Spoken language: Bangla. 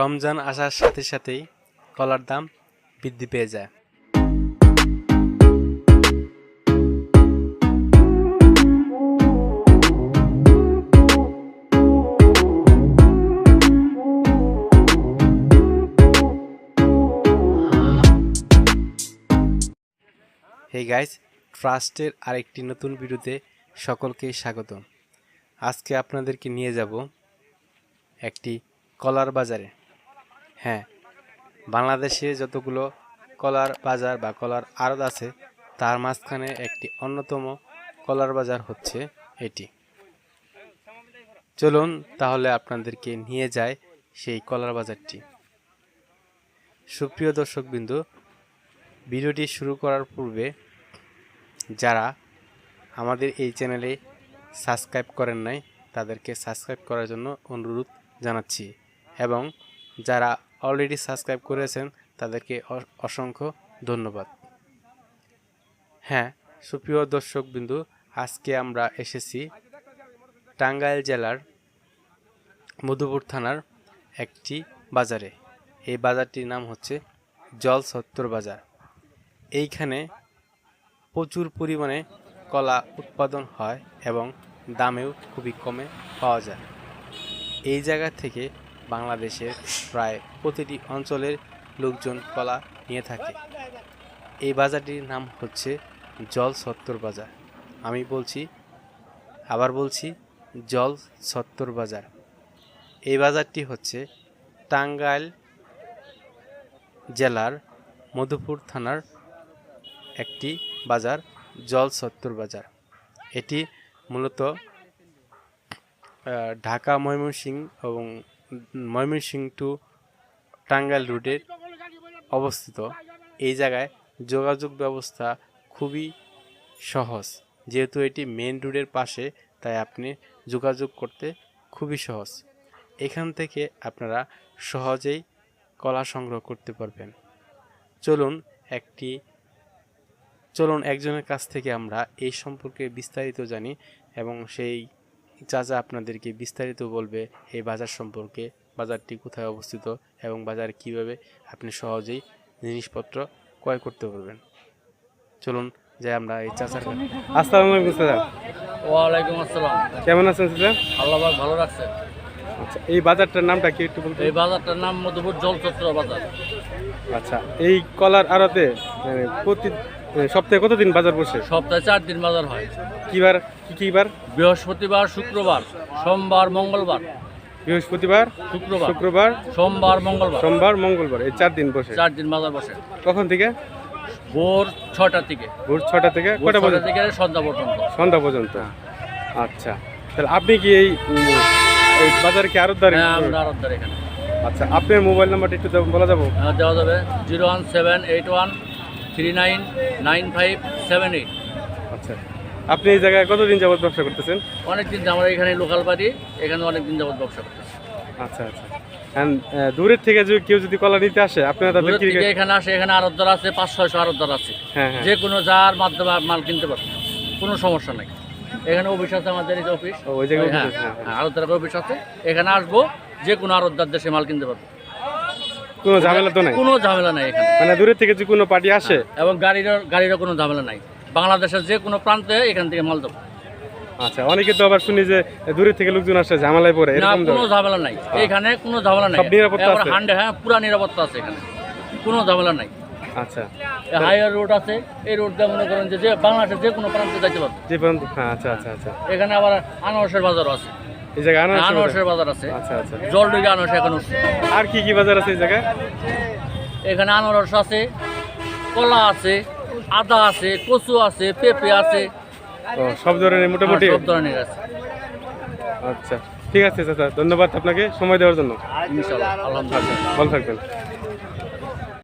রমজান আসার সাথে সাথেই কলার দাম বৃদ্ধি পেয়ে যায়। হেই গাইস ট্রাস্টের আরেকটি নতুন ভিডিওতে সকলকে স্বাগত আজকে আপনাদেরকে নিয়ে যাব একটি কলার বাজারে। হ্যাঁ বাংলাদেশে যতগুলো কলার বাজার বা কলার আড়ত আছে, তার মাঝখানে একটি অন্যতম কলার বাজার হচ্ছে এটি। চলুন তাহলে আপনাদেরকে নিয়ে যায় সেই কলার বাজারটি। সুপ্রিয় দর্শকবিন্দু, ভিডিওটি শুরু করার পূর্বে যারা আমাদের এই চ্যানেলে সাবস্ক্রাইব করেন নাই, তাদেরকে সাবস্ক্রাইব করার জন্য অনুরোধ জানাচ্ছি এবং যারা অলরেডি সাবস্ক্রাইব করেছেন, তাদেরকে অসংখ্য ধন্যবাদ। হ্যাঁ সুপ্রিয় দর্শকবিন্দু, আজকে আমরা এসেছি টাঙ্গাইল জেলার মধুপুর থানার একটি বাজারে। এই বাজারটির নাম হচ্ছে জল সত্তর বাজার। এইখানে প্রচুর পরিমাণে কলা উৎপাদন হয় এবং দামেও খুবই কমে পাওয়া যায়। এই জায়গা থেকে বাংলাদেশের প্রায় প্রতিটি অঞ্চলের লোকজন কলা নিয়ে থাকে। এই বাজারটির নাম হচ্ছে জল সত্তর বাজার। আমি বলছি, আবার বলছি, জল সত্তর বাজার। এই বাজারটি হচ্ছে টাঙ্গাইল জেলার মধুপুর থানার একটি বাজার, জল সত্তর বাজার। এটি মূলত ঢাকা, ময়মনসিংহ এবং ময়মনসিংহ টু টাঙ্গাইল রুটের অবস্থিত। এই জায়গায় যোগাযোগ ব্যবস্থা খুবই সহজ। যেহেতু এটি মেন রোডের পাশে, তাই আপনি যোগাযোগ করতে খুবই সহজ। এখান থেকে আপনারা সহজেই কলা সংগ্রহ করতে পারবেন। চলুন একটি, চলুন একজনের কাছ থেকে আমরা এই সম্পর্কে বিস্তারিত জানি এবং সেই চাচা আপনাদেরকে বিস্তারিত বলবে এই বাজার সম্পর্কে বাজারটি কোথায় অবস্থিত এবং বাজার কীভাবে আপনি সহজেই জিনিসপত্র ক্রয় করতে পারবেন। চলুন যে আমরা এই চাচার আসসালামাইকুম আসসালামু আলাইকুম চাচা। ওয়ালাইকুম আসসালাম। কেমন আছেন চাচা? আল্লাহ ভালো রাখছে আচ্ছা এই বাজারটার নামটা কি একটু বলতে এই বাজারটার নাম মধুপুর জলচত্র বাজার। আচ্ছা এই কলার আড়তে মানে প্রতি সপ্তাহে কতদিন বাজার বসে? সপ্তাহে চার দিন বাজার হয়। কিবার কি কিবার বৃহস্পতিবার শুক্রবার সোমবার মঙ্গলবার। বৃহস্পতিবার শুক্রবার শুক্রবার সোমবার মঙ্গলবার। সোমবার মঙ্গলবার এই চার দিন বসে। চার দিন বাজার বসে। কখন থেকে? ভোর ছটা থেকে। ভোর ছটা থেকে কটা পর্যন্ত? থেকে সন্ধ্যা পর্যন্ত। সন্ধ্যা পর্যন্ত। আচ্ছা তাহলে আপনি কি এই বাজারে কি আরও দাঁড়িয়ে হ্যাঁ আমরা আরবদার এখানে। আচ্ছা আপনার মোবাইল নাম্বারটা একটু দেব- বলা যাব? হ্যাঁ, দেওয়া যাবে। Zero one seven eight one three nine nine five seven eight. আচ্ছা আপনি এই জায়গায় কতদিন যাবত ব্যবসা করতেছেন? অনেক দিন আমরা এখানে লোকাল বাড়ি এখানে অনেক দিন যাবত ব্যবসা করতেছি। আচ্ছা আচ্ছা। দূরের থেকে যদি কেউ যদি কলা নিতে আসে আপনারা তাদের কি এখানে আসে এখানে আরবদার আছে পাঁচ ছয়শো আরবদার আছে। হ্যাঁ যে কোনো যার মাধ্যমে মাল কিনতে পারবে। কোনো সমস্যা নাই। এখানে অফিস আছে আমাদের এই যে অফিস ওই জায়গায় হ্যাঁ অফিস আছে, হ্যাঁ, হ্যাঁ। হ্যাঁ আছে। এখানে আসব যে কোনো আরবদার দেশে মাল কিনতে পারবে। কোনো ঝামেলা তো নাই? কোনো ঝামেলা নাই এখানে। মানে দূরের থেকে যদি কোনো পার্টি আসে? এবং গাড়ির গাড়িরও কোনো ঝামেলা নাই। বাংলাদেশের যে কোনো প্রান্তে এখান থেকে মাল দেবো। আচ্ছা অনেকে তো আবার শুনি যে দূরের থেকে লোকজন আসে ঝামেলায় পড়ে এরকম কোনো ঝামেলা নাই। এখানে কোনো ঝামেলা নাই। সব নিরাপত্তা আছে? হ্যাঁ পুরা নিরাপত্তা আছে এখানে। কোনো ঝামেলা নাই। আচ্ছা। হাইওয়ে রোড আছে এই রোড দিয়ে মনে করেন যে যে বাংলাদেশের যে কোনো প্রান্তে যাইতে পারবে। যে পর্যন্ত হ্যাঁ আচ্ছা আচ্ছা আচ্ছা। এখানে আবার আনারসের বাজারও আছে। এই জায়গায় আনারসের বাজার? আছে। আচ্ছা আচ্ছা। আনারস এখন উঠছে। আর কি কি বাজার আছে এই জায়গায়? এখানে আনারস আছে কলা আছে আদা আছে কচু আছে পেঁপে আছে। সব ধরনের মোটামুটি? হ্যাঁ, সব ধরনের আছে। আচ্ছা। ঠিক আছে চাচা ধন্যবাদ আপনাকে সময় দেওয়ার জন্য। আলহামদুলিল্লাহ। ভালো থাকবেন।